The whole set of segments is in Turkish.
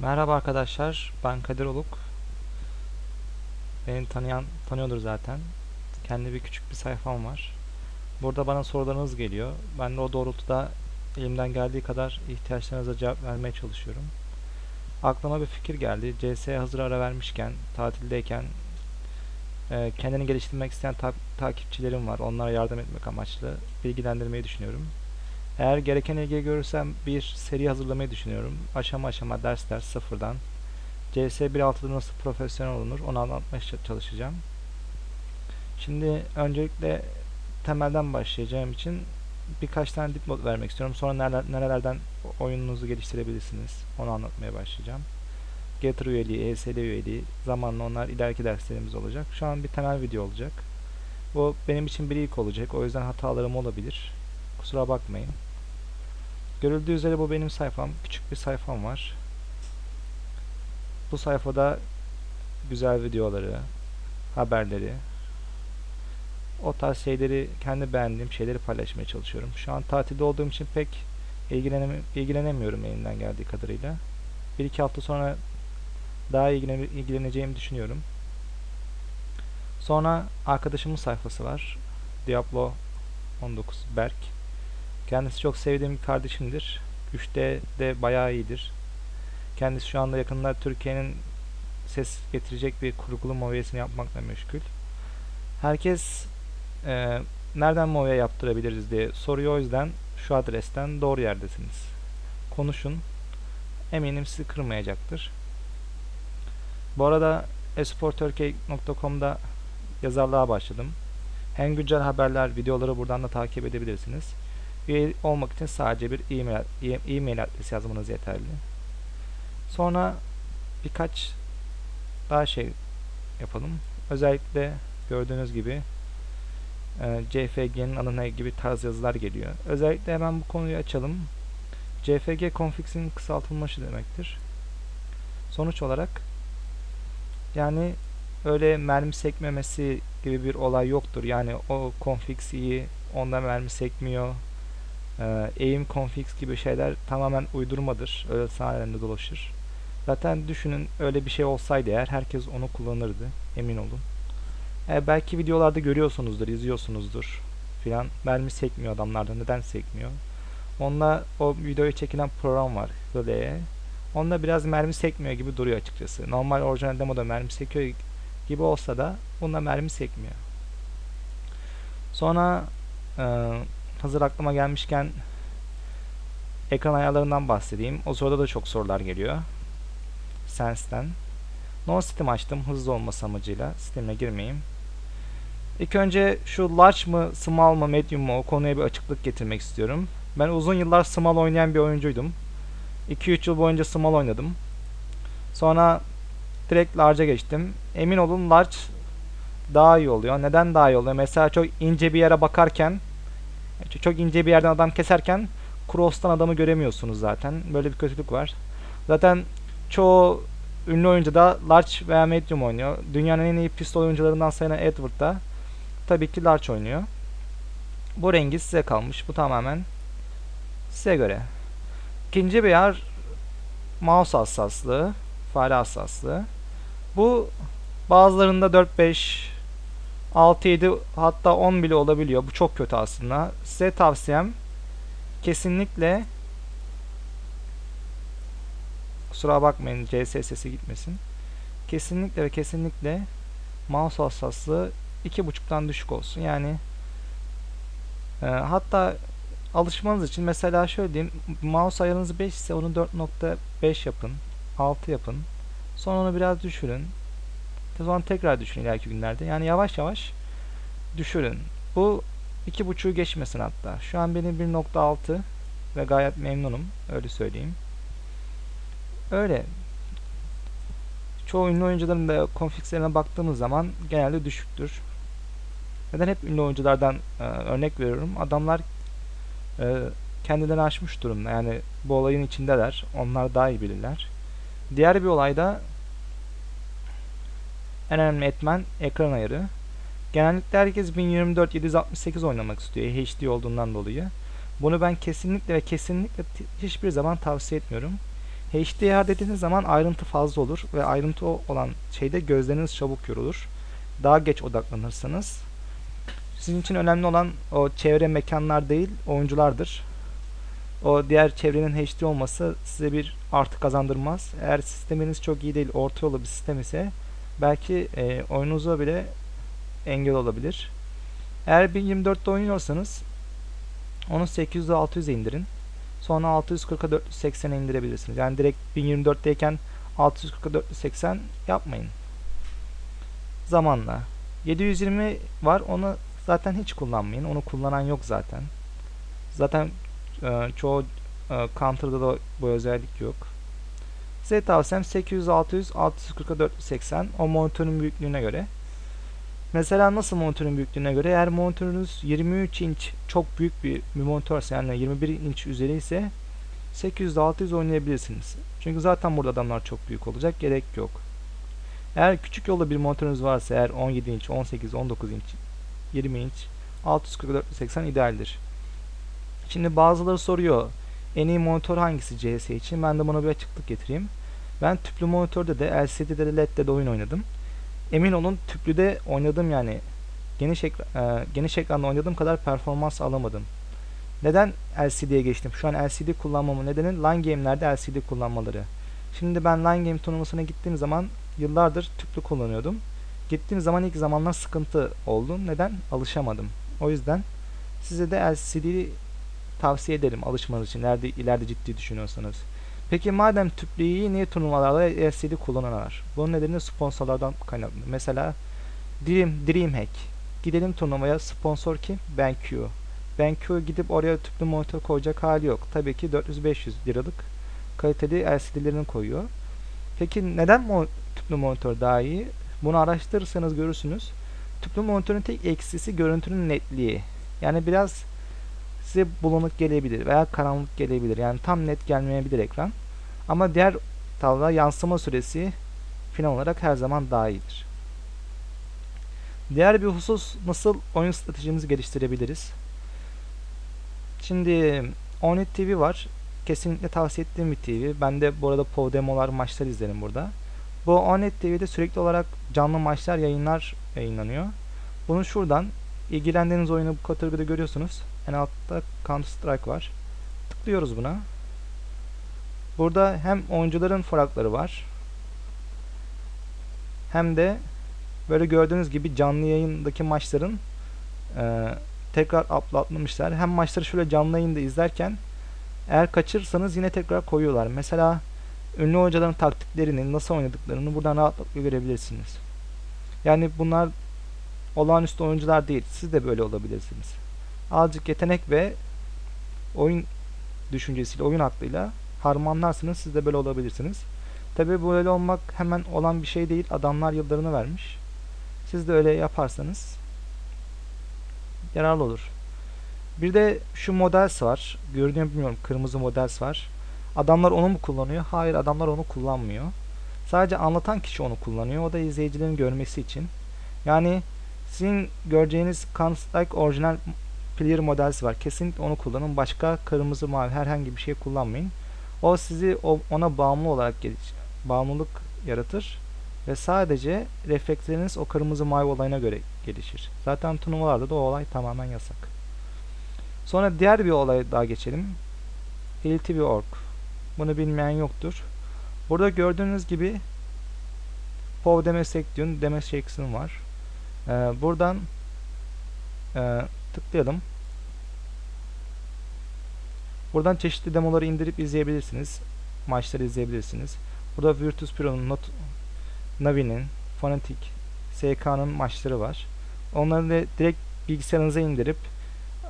Merhaba arkadaşlar, ben Kadir Oluk. Beni tanıyan tanıyordur zaten. Kendi bir küçük bir sayfam var. Burada bana sorularınız geliyor. Ben de o doğrultuda elimden geldiği kadar ihtiyaçlarınıza cevap vermeye çalışıyorum. Aklıma bir fikir geldi. CS'ye hazır ara vermişken, tatildeyken e, kendini geliştirmek isteyen ta- takipçilerim var. Onlara yardım etmek amaçlı bilgilendirmeyi düşünüyorum. Eğer gereken ilgi görürsem bir seri hazırlamayı düşünüyorum. Aşama aşama ders ders sıfırdan. CS 1.6'da nasıl profesyonel olunur onu anlatmaya çalışacağım. Şimdi öncelikle temelden başlayacağım için birkaç tane dipnot vermek istiyorum. Sonra nereler, nerelerden oyununuzu geliştirebilirsiniz onu anlatmaya başlayacağım. Getter üyeliği, ESL üyeliği zamanla onlar ileriki derslerimiz olacak. Şu an bir temel video olacak. Bu benim için bir ilk olacak. O yüzden hatalarım olabilir. Kusura bakmayın. Görüldüğü üzere bu benim sayfam. Küçük bir sayfam var. Bu sayfada güzel videoları, haberleri, o tarz şeyleri, kendi beğendiğim şeyleri paylaşmaya çalışıyorum. Şu an tatilde olduğum için pek ilgilenem ilgilenemiyorum elimden geldiği kadarıyla. Bir iki hafta sonra daha ilgilen ilgileneceğimi düşünüyorum. Sonra arkadaşımın sayfası var. Diablo 19 Berk. Kendisi çok sevdiğim bir kardeşimdir. 3D de bayağı iyidir. Kendisi şu anda yakında Türkiye'nin ses getirecek bir kurgulu movyesini yapmakla meşgul. Herkes e, nereden movie yaptırabiliriz diye soruyor o yüzden şu adresten doğru yerdesiniz. Konuşun. Eminim sizi kırmayacaktır. Bu arada esporturkey.com'da yazarlığa başladım. Hem güncel haberler, videoları buradan da takip edebilirsiniz. Üye olmak için sadece bir e-mail, adresi yazmanız yeterli. Sonra birkaç daha şey yapalım. Özellikle gördüğünüz gibi e, CFG'nin anına gibi tarz yazılar geliyor. Özellikle hemen bu konuyu açalım. CFG configs'in kısaltılması demektir. Sonuç olarak yani öyle mermi sekmemesi gibi bir olay yoktur. Yani o configs iyi, onda mermi sekmiyor. Ee, aim configs gibi şeyler tamamen uydurmadır. Öyle sahnelerinde dolaşır. Zaten düşünün öyle bir şey olsaydı eğer herkes onu kullanırdı. Emin olun. Ee, belki videolarda görüyorsunuzdur, izliyorsunuzdur filan. Mermi sekmiyor adamlarda. Neden sekmiyor? Onunla o videoyu çekilen program var. Hıdeye. Onda biraz mermi sekmiyor gibi duruyor açıkçası. Normal orijinal demoda mermi sekiyor gibi olsa da bunda mermi sekmiyor. Sonra e, hazır aklıma gelmişken ekran ayarlarından bahsedeyim. O sırada da çok sorular geliyor. Sense'den. No Steam açtım hızlı olması amacıyla. Steam'e girmeyeyim. İlk önce şu large mı, small mı, medium mu o konuya bir açıklık getirmek istiyorum. Ben uzun yıllar small oynayan bir oyuncuydum. 2-3 yıl boyunca small oynadım. Sonra direkt large'a geçtim. Emin olun large daha iyi oluyor. Neden daha iyi oluyor? Mesela çok ince bir yere bakarken çok ince bir yerden adam keserken cross'tan adamı göremiyorsunuz zaten. Böyle bir kötülük var. Zaten çoğu ünlü oyuncu da large veya medium oynuyor. Dünyanın en iyi pistol oyuncularından sayılan Edward da tabii ki large oynuyor. Bu rengi size kalmış. Bu tamamen size göre. İkinci bir yer mouse hassaslığı, fare hassaslığı. Bu bazılarında 4-5, 6-7 hatta 10 bile olabiliyor. Bu çok kötü aslında. Size tavsiyem kesinlikle kusura bakmayın CS sesi gitmesin. Kesinlikle ve kesinlikle mouse hassaslığı 2.5'tan düşük olsun. Yani e, hatta alışmanız için mesela şöyle diyeyim mouse ayarınız 5 ise onu 4.5 yapın 6 yapın sonra onu biraz düşürün sonra tekrar düşün ileriki günlerde. Yani yavaş yavaş düşürün. Bu 2.5'u geçmesin hatta. Şu an benim 1.6 ve gayet memnunum öyle söyleyeyim. Öyle. Çoğu ünlü oyuncuların da konfigslerine baktığımız zaman genelde düşüktür. Neden hep ünlü oyunculardan e, örnek veriyorum? Adamlar e, kendilerini aşmış durumda. Yani bu olayın içindeler. Onlar daha iyi bilirler. Diğer bir olayda en önemli etmen ekran ayarı. Genellikle herkes 1024 768 oynamak istiyor HD olduğundan dolayı. Bunu ben kesinlikle ve kesinlikle hiçbir zaman tavsiye etmiyorum. HDR dediğiniz zaman ayrıntı fazla olur ve ayrıntı olan şeyde gözleriniz çabuk yorulur. Daha geç odaklanırsınız. Sizin için önemli olan o çevre mekanlar değil, oyunculardır. O diğer çevrenin HD olması size bir artı kazandırmaz. Eğer sisteminiz çok iyi değil, orta yolu bir sistem ise belki e, oyununuza bile engel olabilir. Eğer 1024'te oynuyorsanız onu 800'e 600'e indirin. Sonra 640'a 480'e indirebilirsiniz. Yani direkt 1024'teyken 640'a 480 yapmayın. Zamanla. 720 var onu zaten hiç kullanmayın. Onu kullanan yok zaten. Zaten e, çoğu e, counter'da da bu özellik yok. Size tavsiyem 800, 600, 640'a 480 o monitörün büyüklüğüne göre. Mesela nasıl monitörün büyüklüğüne göre eğer monitörünüz 23 inç çok büyük bir, bir monitörse yani 21 inç üzeri ise 800 600 oynayabilirsiniz. Çünkü zaten burada adamlar çok büyük olacak gerek yok. Eğer küçük yolda bir monitörünüz varsa eğer 17 inç, 18, 19 inç, 20 inç 640 480 idealdir. Şimdi bazıları soruyor en iyi monitör hangisi CS için? Ben de buna bir açıklık getireyim. Ben tüplü monitörde de LCD'de de LED'de de oyun oynadım. Emin olun tüplüde oynadım yani geniş, ekra e, geniş ekranda oynadığım kadar performans alamadım. Neden LCD'ye geçtim? Şu an LCD kullanmamın nedeni line game'lerde LCD kullanmaları. Şimdi ben line game turnuvasına gittiğim zaman yıllardır tüplü kullanıyordum. Gittiğim zaman ilk zamanlar sıkıntı oldu. Neden? Alışamadım. O yüzden size de LCD tavsiye ederim alışmanız için ileride, ileride ciddi düşünüyorsanız. Peki madem tüplü iyi niye turnuvalarda LCD kullananlar? Bunun nedeni sponsorlardan kaynaklı. Mesela Dream, Dreamhack. Gidelim turnuvaya sponsor kim? BenQ. BenQ gidip oraya tüplü monitör koyacak hali yok. Tabii ki 400-500 liralık kaliteli LCD'lerini koyuyor. Peki neden mo tüplü monitör daha iyi? Bunu araştırırsanız görürsünüz. Tüplü monitörün tek eksisi görüntünün netliği. Yani biraz size bulanık gelebilir veya karanlık gelebilir. Yani tam net gelmeyebilir ekran. Ama diğer tavla yansıma süresi final olarak her zaman daha iyidir. Diğer bir husus nasıl oyun stratejimizi geliştirebiliriz? Şimdi Onet TV var. Kesinlikle tavsiye ettiğim bir TV. Ben de bu arada POV demolar maçlar izlerim burada. Bu Onet TV'de sürekli olarak canlı maçlar yayınlar yayınlanıyor. Bunu şuradan ilgilendiğiniz oyunu bu kategoride görüyorsunuz. En altta Counter Strike var. Tıklıyoruz buna. Burada hem oyuncuların forakları var. Hem de böyle gördüğünüz gibi canlı yayındaki maçların e, tekrar uploadlamışlar. Hem maçları şöyle canlı yayında izlerken eğer kaçırırsanız yine tekrar koyuyorlar. Mesela ünlü hocaların taktiklerini, nasıl oynadıklarını buradan rahatlıkla görebilirsiniz. Yani bunlar olağanüstü oyuncular değil. Siz de böyle olabilirsiniz. Azıcık yetenek ve oyun düşüncesiyle, oyun aklıyla harmanlarsınız. Siz de böyle olabilirsiniz. Tabi böyle olmak hemen olan bir şey değil. Adamlar yıllarını vermiş. Siz de öyle yaparsanız yararlı olur. Bir de şu models var. Gördüğünü bilmiyorum. Kırmızı models var. Adamlar onu mu kullanıyor? Hayır adamlar onu kullanmıyor. Sadece anlatan kişi onu kullanıyor. O da izleyicilerin görmesi için. Yani sizin göreceğiniz Counter-Strike orijinal player models var. Kesinlikle onu kullanın. Başka kırmızı mavi herhangi bir şey kullanmayın. O sizi ona bağımlı olarak geliş, bağımlılık yaratır ve sadece refleksleriniz o kırmızı mavi olayına göre gelişir. Zaten turnuvalarda da o olay tamamen yasak. Sonra diğer bir olay daha geçelim. LTV.org. Bunu bilmeyen yoktur. Burada gördüğünüz gibi POV Demonstration Demonstration var. Ee, buradan e, tıklayalım. Buradan çeşitli demoları indirip izleyebilirsiniz. Maçları izleyebilirsiniz. Burada Virtus Pro'nun, Not Navi'nin, Fnatic, SK'nın maçları var. Onları da direkt bilgisayarınıza indirip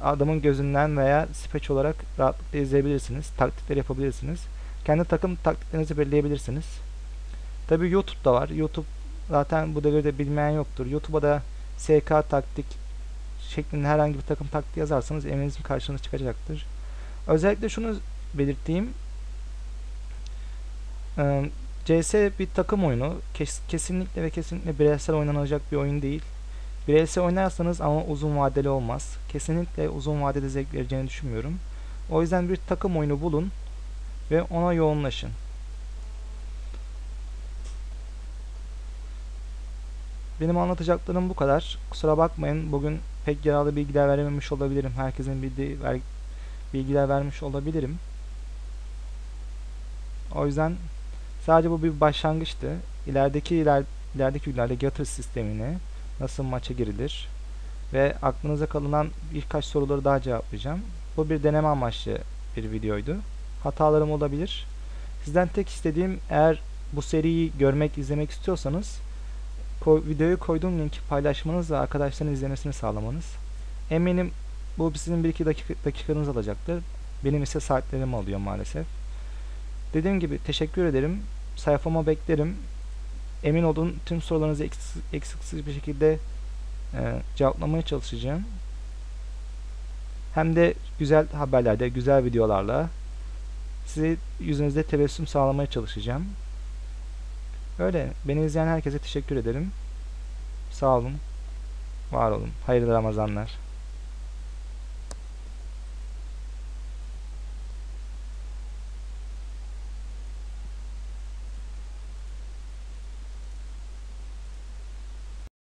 adamın gözünden veya speech olarak rahatlıkla izleyebilirsiniz. Taktikler yapabilirsiniz. Kendi takım taktiklerinizi belirleyebilirsiniz. Tabi YouTube'da var. YouTube zaten bu devirde bilmeyen yoktur. YouTube'a da SK taktik şeklinde herhangi bir takım taktiği yazarsanız eminizin karşınıza çıkacaktır. Özellikle şunu belirteyim. Ee, CS bir takım oyunu. Kes, kesinlikle ve kesinlikle bireysel oynanacak bir oyun değil. Bireysel oynarsanız ama uzun vadeli olmaz. Kesinlikle uzun vadede zevk vereceğini düşünmüyorum. O yüzden bir takım oyunu bulun ve ona yoğunlaşın. Benim anlatacaklarım bu kadar. Kusura bakmayın. Bugün pek yararlı bilgiler verememiş olabilirim. Herkesin bildiği ver- bilgiler vermiş olabilirim. O yüzden sadece bu bir başlangıçtı. İlerideki iler, ilerideki günlerde gutter sistemini nasıl maça girilir ve aklınıza kalınan birkaç soruları daha cevaplayacağım. Bu bir deneme amaçlı bir videoydu. Hatalarım olabilir. Sizden tek istediğim eğer bu seriyi görmek, izlemek istiyorsanız ko- videoyu koyduğum linki paylaşmanız ve arkadaşların izlemesini sağlamanız. Eminim bu sizin 1-2 dakika, dakikanız alacaktır. Benim ise saatlerimi alıyor maalesef. Dediğim gibi teşekkür ederim. Sayfama beklerim. Emin olun tüm sorularınızı eksiksiz, eksiksiz bir şekilde e, cevaplamaya çalışacağım. Hem de güzel haberlerde, güzel videolarla size yüzünüzde tebessüm sağlamaya çalışacağım. Öyle. Beni izleyen herkese teşekkür ederim. Sağ olun. Var olun. Hayırlı Ramazanlar.